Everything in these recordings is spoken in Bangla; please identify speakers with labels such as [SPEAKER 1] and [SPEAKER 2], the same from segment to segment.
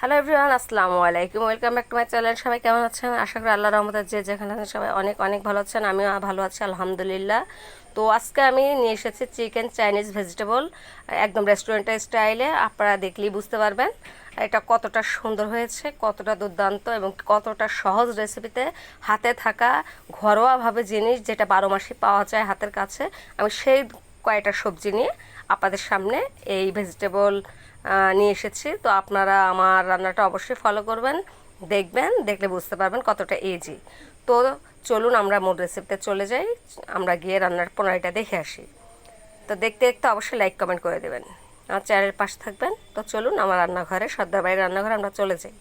[SPEAKER 1] হ্যালো এভরিওয়ান আসসালামু আলাইকুম। Welcome back to my channel সবাই কেমন আছেন? আশা করি আল্লাহ রহমতের যে যেখানে আছেন সবাই অনেক অনেক ভালো আছেন। আমিও ভালো আছি, আলহামদুলিল্লাহ। তো আজকে আমি নিয়ে এসেছি চিকেন চাইনিজ ভেজিটেবল, একদম রেস্টুরেন্টের স্টাইলে। আপনারা দেখলেই বুঝতে পারবেন এটা কতটা সুন্দর হয়েছে, কতটা দুর্দান্ত এবং কতটা সহজ রেসিপিতে হাতে থাকা ঘরোয়াভাবে জিনিস যেটা বারো মাসে পাওয়া যায় হাতের কাছে। আমি সেই কয়েকটা সবজি নিয়ে আপনাদের সামনে এই ভেজিটেবল নিয়ে এসেছি। তো আপনারা আমার রান্নাটা অবশ্যই ফলো করবেন, দেখবেন, দেখলে বুঝতে পারবেন কতটা এজি তো চলুন আমরা মোট রেসিপিতে চলে যাই, আমরা গিয়ে রান্নার প্রণালীটা দেখে আসি। তো দেখতে দেখতে অবশ্যই লাইক কমেন্ট করে দেবেন। আমার চ্যানেলের পাশে থাকবেন। তো চলুন আমার রান্নাঘরে, সর্দার বাড়ির রান্নাঘরে আমরা চলে যাই।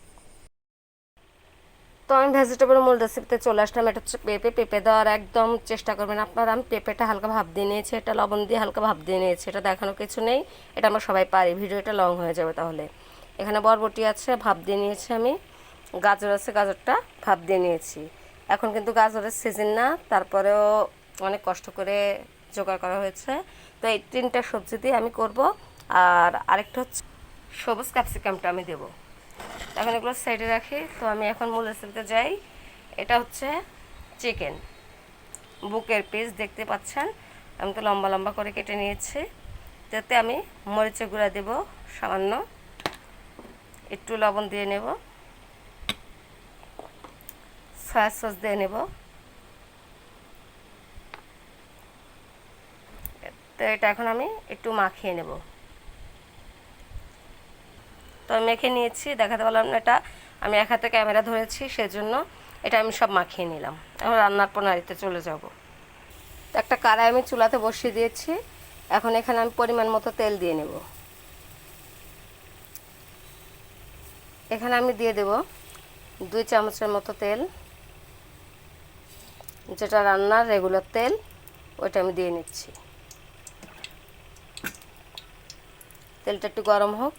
[SPEAKER 1] তো আমি ভেজিটেবল মূল রেসিপিতে চলে আসলাম। এটা হচ্ছে পেঁপে। পেঁপে দেওয়ার একদম চেষ্টা করবেন আপনারা। আমি পেঁপেটা হালকা ভাব দিয়ে নিয়েছি। এটা লবণ দিয়ে হালকা ভাব দিয়ে নিয়েছি। এটা দেখানোর কিছু নেই। এটা আমরা সবাই পারি। ভিডিওটা লং হয়ে যাবে তাহলে। এখানে বরবটি আছে ভাব দিয়ে নিয়েছি আমি। গাজর আছে, গাজরটা ভাব দিয়ে নিয়েছি। এখন কিন্তু গাজরের সিজন না। তারপরেও অনেক কষ্ট করে জোগাড় করা হয়েছে। তো এই তিনটা সবজি দিয়ে আমি করব। আর আরেকটা হচ্ছে সবুজ ক্যাপসিকামটা আমি দেবো। এখন এগুলো সাইডে রাখি। তো আমি এখন মূল রেসিপিতে যাই। এটা হচ্ছে চিকেন বুকের পিস দেখতে পাচ্ছেন? আমি তো লম্বা লম্বা করে কেটে নিয়েছি। যাতে আমি মরিচের গুঁড়া দেব সামান্য। একটু লবণ দিয়ে নেব। সয়া সস দিয়ে নেব। তো এটা এখন আমি একটু মাখিয়ে নেব। তো আমি মেখে নিয়েছি, দেখাতে পারলাম না এটা। আমি এক হাতে ক্যামেরা ধরেছি, সেজন্য এটা আমি সব মাখিয়ে নিলাম। এখন রান্নার প্রণালীতে চলে যাব। একটা কড়াই আমি চুলাতে বসিয়ে দিয়েছি। এখন এখানে আমি পরিমাণ মতো তেল দিয়ে নেব। এখানে আমি দিয়ে দেব দুই চামচের মতো তেল। যেটা রান্নার রেগুলার তেল, ওইটা আমি দিয়ে নিচ্ছি। তেলটা একটু গরম হোক।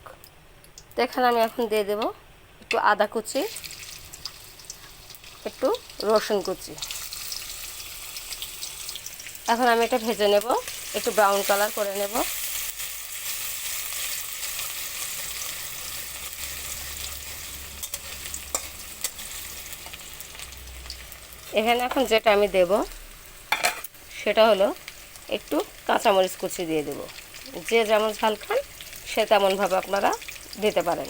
[SPEAKER 1] এখানে আমি এখন দিয়ে দেব একটু আদা কুচি, একটু রসুন কুচি। এখন আমি এটা ভেজে নেব, একটু ব্রাউন কালার করে নেব। এখানে এখন যেটা আমি দেব, সেটা হলো একটু কাঁচামরিচ কুচি দিয়ে দেব। যে যেমন ঝাল খান, সে তেমনভাবে আপনারা দিতে পারেন।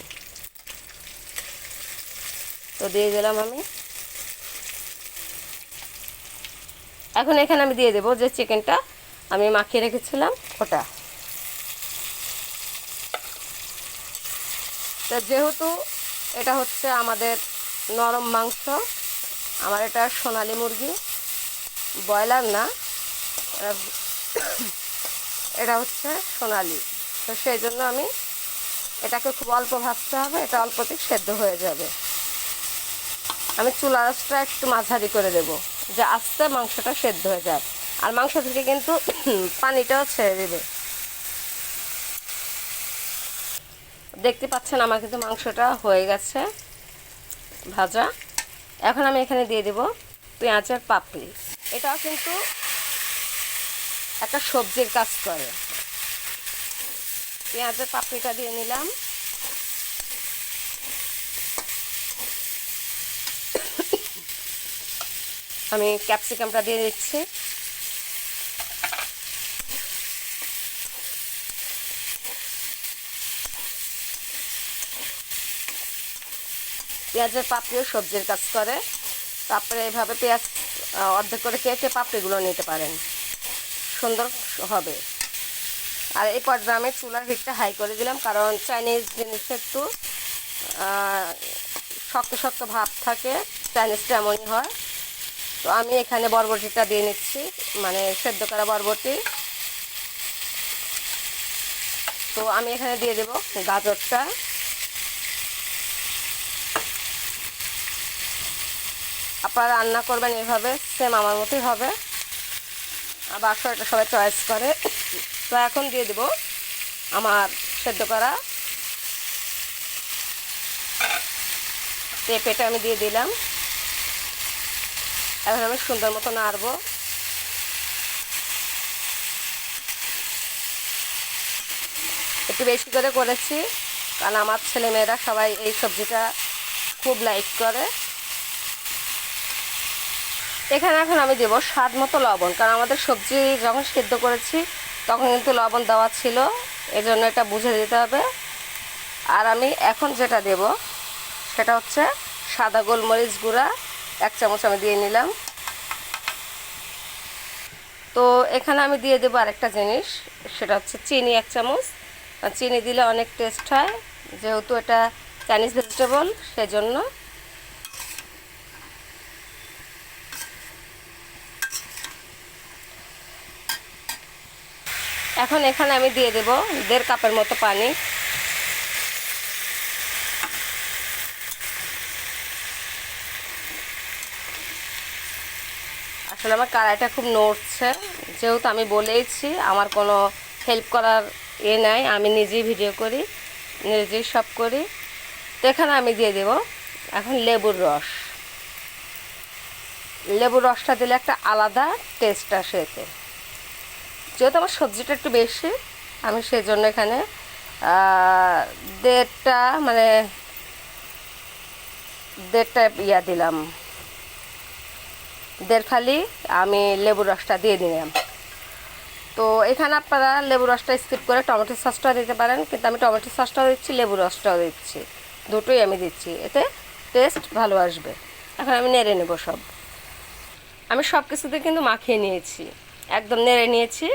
[SPEAKER 1] তো দিয়ে দিলাম আমি। এখন এখানে আমি দিয়ে দেব যে চিকেনটা আমি মাখিয়ে রেখেছিলাম, ওটা। তো যেহেতু এটা হচ্ছে আমাদের নরম মাংস, আমার এটা সোনালি মুরগি, ব্রয়লার না, এটা হচ্ছে সোনালি। তো সেই জন্য আমি এটাকে খুব অল্প ভাজতে হবে, এটা অল্পতেই সেদ্ধ হয়ে যাবে। আমি চুলা একটু মাঝারি করে দেব, যে আস্তে মাংসটা সেদ্ধ হয়ে যায়। আর মাংস থেকে কিন্তু পানিটাও ছেড়ে দেবে। দেখতে পাচ্ছেন আমার কিন্তু মাংসটা হয়ে গেছে ভাজা। এখন আমি এখানে দিয়ে দেব পেঁয়াজের পাপড়ি। এটাও কিন্তু একটা সবজির কাজ করে। পেঁয়াজের পাপড়িটা দিয়ে নিলাম। আমি ক্যাপসিকামটা দিয়ে দিচ্ছি। পেঁয়াজের পাপড়িও সবজির কাজ করে। তারপরে এভাবে পেঁয়াজ অর্ধেক করে কেটে পাপড়িগুলো নিতে পারেন। সুন্দর হবে। আর এই পর্যায়ে আমি চুলার হিটটা হাই করে দিলাম, কারণ চাইনিজ জিনিস একটু শক্ত শক্ত ভাব থাকে চাইনিজটা এমনই হয়। তো আমি এখানে বরবটিটা দিয়ে নিচ্ছি মানে সেদ্ধ করা বরবটি। তো আমি এখানে দিয়ে দেব গাজরটা। আপনারা রান্না করবেন এভাবে সেম আমার মতোই হবে। আর বাক্স এটা সবাই চয়েস করে। তো এখন দিয়ে দেব আমার সেদ্ধ করা পেঁপেটা আমি দিয়ে দিলাম। এখন আমি সুন্দর মতো নাড়ব। একটু বেশি করে করেছি, কারণ আমার ছেলেমেয়েরা সবাই এই সবজিটা খুব লাইক করে। এখানে এখন আমি দেবো স্বাদ মতো লবণ, কারণ আমাদের সবজি যখন সেদ্ধ করেছি তখন কিন্তু লবণ দেওয়া ছিল। এজন্য এটা বুঝে দিতে হবে। আর আমি এখন যেটা দেব, সেটা হচ্ছে সাদা গোলমরিচ গুঁড়া। এক চামচ আমি দিয়ে নিলাম। তো এখানে আমি দিয়ে দেবো আরেকটা জিনিস, সেটা হচ্ছে চিনি এক চামচ। চিনি দিলে অনেক টেস্ট হয়, যেহেতু এটা চাইনিজ ভেজিটেবল সেজন্য এখন এখানে আমি দিয়ে দেব দেড় কাপের মতো পানি। আসলে আমার কড়াইটা খুব নড়ছে। যেহেতু আমি বলেইছি, আমার কোনো হেল্প করার এ নাই, আমি নিজেই ভিডিও করি, নিজেই সব করি। তো এখানে আমি দিয়ে দেব এখন লেবুর রস। লেবুর রসটা দিলে একটা আলাদা টেস্ট আসে এতে। যেহেতু আমার সবজিটা একটু বেশি, আমি সেই জন্য এখানে দেড়টা মানে দেড়টা ইয়া দিলাম। দেড় ফালি আমি লেবুর রসটা দিয়ে দিলাম। তো এখানে আপনারা লেবু রসটা স্কিপ করে টমেটো সসটাও দিতে পারেন, কিন্তু আমি টমেটো সসটাও দিচ্ছি লেবু রসটাও দিচ্ছি। দুটোই আমি দিচ্ছি, এতে টেস্ট ভালো আসবে। এখন আমি নেড়ে নেব সব। আমি সব কিছুতে কিন্তু মাখিয়ে নিয়েছি, একদম নেড়ে নিয়েছি।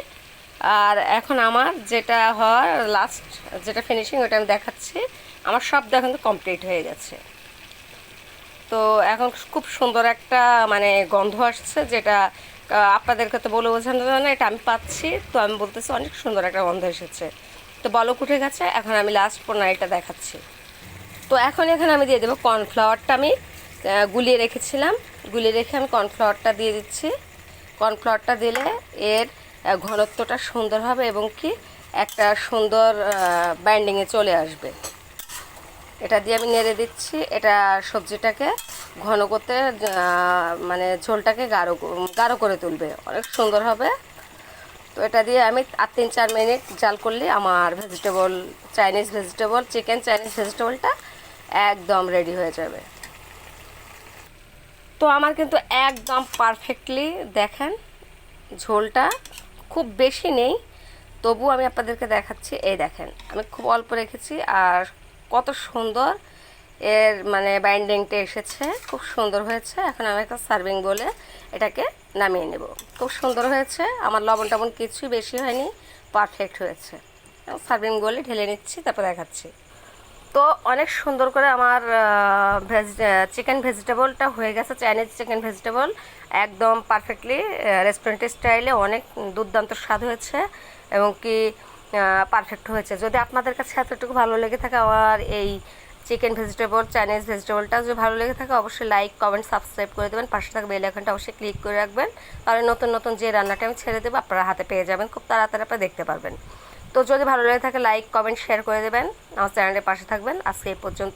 [SPEAKER 1] আর এখন আমার যেটা হওয়ার লাস্ট যেটা ফিনিশিং ওটা আমি দেখাচ্ছি, আমার সব দেখা কিন্তু কমপ্লিট হয়ে গেছে। তো এখন খুব সুন্দর একটা মানে গন্ধ আসছে যেটা আপনাদেরকে তো বলে বোঝানো যায় না, এটা আমি পাচ্ছি, তো আমি বলতেছি অনেক সুন্দর একটা গন্ধ এসেছে। তো বলক উঠে গেছে, এখন আমি লাস্ট প্রণালীটা দেখাচ্ছি। তো এখন এখানে আমি দিয়ে দেবো কর্নফ্লাওয়ারটা আমি গুলিয়ে রেখেছিলাম। গুলিয়ে রেখে আমি কর্নফ্লাওয়ারটা দিয়ে দিচ্ছি। কর্নফ্লাওয়ারটা দিলে এর ঘনত্বটা সুন্দর হবে এবং কি একটা সুন্দর বাইন্ডিংয়ে চলে আসবে। এটা দিয়ে আমি নেড়ে দিচ্ছি। এটা সবজিটাকে ঘন করতে মানে ঝোলটাকে গাঢ় গাঢ় করে তুলবে। অনেক সুন্দর হবে। তো এটা দিয়ে আমি আর তিন চার মিনিট জাল করলে আমার vegetable Chinese vegetable chicken Chinese ভেজিটেবলটা একদম রেডি হয়ে যাবে। তো আমার কিন্তু একদম পারফেক্টলি দেখেন ঝোলটা খুব বেশি নেই। তবু আমি আপনাদেরকে দেখাচ্ছি, এই দেখেন, আমি খুব অল্প রেখেছি আর কত সুন্দর এর মানে বাইন্ডিংটা এসেছে, খুব সুন্দর হয়েছে। এখন আমি একটা সার্ভিং বলে এটাকে নামিয়ে নেব। খুব সুন্দর হয়েছে, আমার লবণ টবণ কিছুই বেশি হয়নি পারফেক্ট হয়েছে। সার্ভিং বলে ঢেলে নিচ্ছি, তারপর দেখাচ্ছি। তো অনেক সুন্দর করে আমার ভেজ চিকেন ভেজিটেবলটা হয়ে গেছে চাইনিজ চিকেন ভেজিটেবল একদম পারফেক্টলি রেস্টুরেন্টের স্টাইলে অনেক দুর্দান্ত স্বাদ হয়েছে এবং কি পারফেক্ট হয়েছে। যদি আপনাদের কাছে এতটুকু ভালো লেগে থাকে আমার এই চিকেন ভেজিটেবল চাইনিজ ভেজিটেবলটা যদি ভালো লেগে থাকে, অবশ্যই লাইক কমেন্ট সাবস্ক্রাইব করে দেবেন। পাশে থাকা বেল আইকনটা অবশ্যই ক্লিক করে রাখবেন। তাহলে নতুন নতুন যে রান্নাটা আমি ছেড়ে দেবো, আপনারা হাতে পেয়ে যাবেন। খুব তাড়াতাড়ি আপনারা দেখতে পারবেন। তো যদি ভালো লেগে থাকে লাইক কমেন্ট শেয়ার করে দেবেন। আমার চ্যানেলের পাশে থাকবেন। আজকে এই পর্যন্ত